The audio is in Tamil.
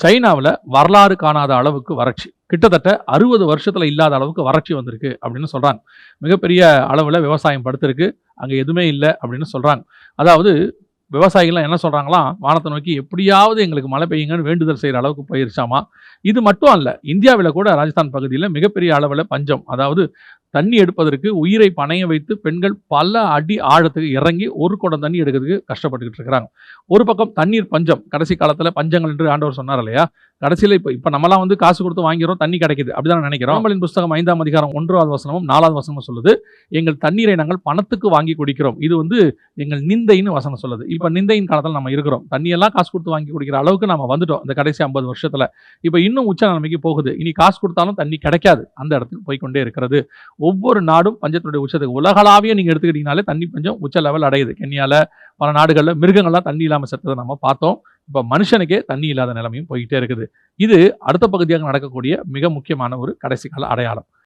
சைனாவில் வரலாறு காணாத அளவுக்கு வறட்சி. கிட்டத்தட்ட அறுபது வருஷத்தில் இல்லாத அளவுக்கு வறட்சி வந்திருக்கு அப்படின்னு சொல்கிறாங்க மிகப்பெரிய அளவில் விவசாயம் படுத்திருக்கு. அங்கே எதுவுமே இல்லை அப்படின்னு சொல்கிறாங்க அதாவது விவசாயிகள்லாம் என்ன சொல்கிறாங்களாம் வானத்தை நோக்கி எப்படியாவது எங்களுக்கு மழை பெய்யுங்கன்னு வேண்டுதல் செய்கிற அளவுக்கு போயிருச்சாமா? இது மட்டும் அல்ல இந்தியாவில் கூட ராஜஸ்தான் பகுதியில் மிகப்பெரிய அளவில் பஞ்சம் அதாவது தண்ணி எடுப்பதற்கு உயிரை பணைய வைத்து பெண்கள் பல அடி ஆழத்துக்கு இறங்கி ஒரு குடம் தண்ணி எடுக்கிறதுக்கு கஷ்டப்பட்டுக்கிட்டு இருக்கிறாங்க. ஒரு பக்கம் தண்ணீர் பஞ்சம் கடைசி காலத்தில் பஞ்சங்கள் என்று ஆண்டவர் சொன்னார் இல்லையா? கடைசியில் இப்போ இப்போ நம்மலாம் வந்து காசு கொடுத்து வாங்கிறோம் தண்ணி கிடைக்குது. அப்படிதான் நினைக்கிறோம்? நம்மளின் புஸ்தகம் ஐந்தாம் அதிகாரம் ஒன்றாவது வசனமும் நாலாவது வசனமும் சொல்லுது எங்கள் தண்ணீரை நாங்கள் பணத்துக்கு வாங்கி குடிக்கிறோம். இது வந்து எங்கள் நிந்தைன்னு வசனம் சொல்லுது. இப்போ நிந்தையின் காலத்தில் நம்ம இருக்கிறோம். தண்ணியெல்லாம் காசு கொடுத்து வாங்கி குடிக்கிற அளவுக்கு நம்ம வந்துட்டோம் இந்த கடைசி ஐம்பது வருஷத்துல. இப்போ இன்னும் உச்ச நிலைமைக்கு போகுது. இனி காசு கொடுத்தாலும் தண்ணி கிடைக்காது. அந்த இடத்துக்கு போய்க்கொண்டே இருக்கிறது. ஒவ்வொரு நாடும் பஞ்சத்தினுடைய உச்சத்துக்கு. உலகளாவிய நீங்க எடுத்துக்கிட்டீங்கனாலே தண்ணி பஞ்சம் உச்ச லெவல் அடையுது. கென்யால பல நாடுகளில் மிருகங்கள்லாம் தண்ணி இல்லாமல் செத்ததை நம்ம பார்த்தோம். இப்போ மனுஷனுக்கே தண்ணி இல்லாத நிலைமையும் போய்கிட்டே இருக்குது. இது அடுத்த பகுதியாக நடக்கக்கூடிய மிக முக்கியமான ஒரு கடைசி கால அடையாளம்.